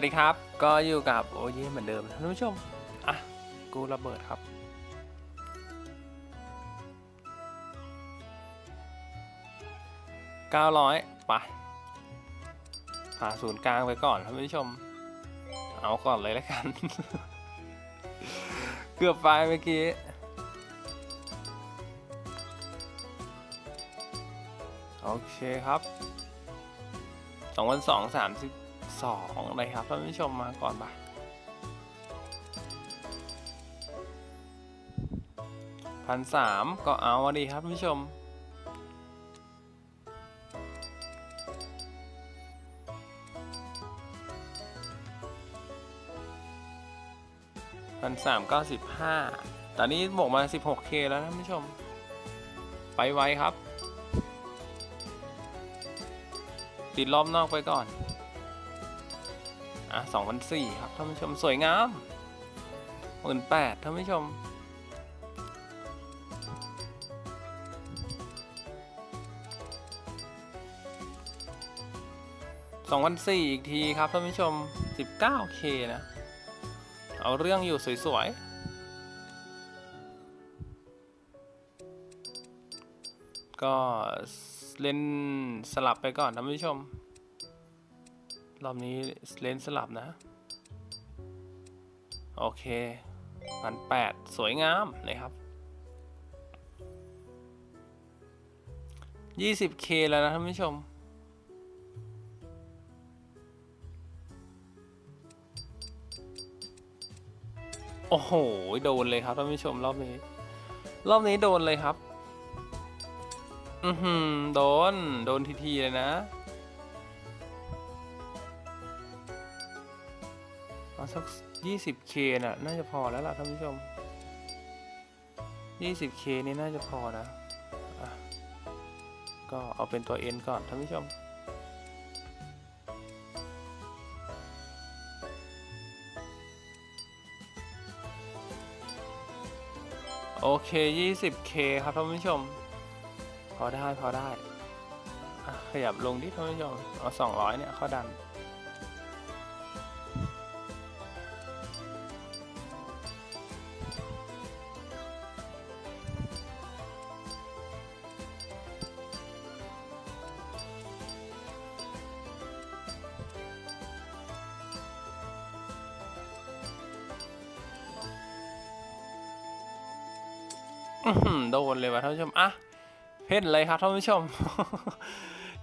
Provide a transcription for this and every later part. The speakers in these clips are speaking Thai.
วัสดีครับ ก็อยู่กับโอเย่เหมือนเดิมท่านผู้ชม อะ กูระเบิดครับ900ไป ผ่าศูนย์กลางไปก่อนท่านผู้ชม เอาก่อนเลยแล้วกัน เกือบไปเมื่อกี้โอเคครับสองพันสองสามสิบ สองเลยครับท่านผู้ชมมาก่อนบ่ายพันสามก็เอาอะดีครับท่านผู้ชมพันสามเก้าสิบห้าตอนนี้บวกมา 16K แล้วนะท่านผู้ชม ไปไวครับ ติดรอบนอกไปก่อน อะสองพันสี่ครับท่านผู้ชมสวยงามหมื่นแปดท่านผู้ชม สองพันสี่อีกทีครับท่านผู้ชม 19K นะ เอาเรื่องอยู่สวยๆก็เล่นสลับไปก่อนท่านผู้ชม รอบนี้เลนสลับนะ โอเคพันแปดสวยงามนะครับ 20k แล้วนะท่านผู้ชม โอ้โห โดนเลยครับท่านผู้ชมรอบนี้ รอบนี้โดนเลยครับ อือหือ โดน โดนทีทีเลยนะ เอาสัก 20k น่ะ น่าจะพอแล้วล่ะท่านผู้ชม 20k นี่น่าจะพอนะอะก็เอาเป็นตัว N ก่อนท่านผู้ชมโอเค 20k ครับท่านผู้ชม พอได้ พอได้ ขยับลงที่ท่านผู้ชม เอา 200 เนี่ย เข้าดัน โดนเลยว่ะท่านผู้ชมอะเพ่นเลยครับท่านผู้ชม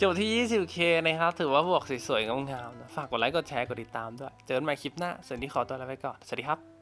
จบที่ 20k นะครับ ถือว่าบวกสวยๆงามๆนะฝากกดไลค์กดแชร์กดติดตามด้วย เจอกันใหม่คลิปหน้าส่วนนี้ขอตัวลาไปก่อน สวัสดีครับ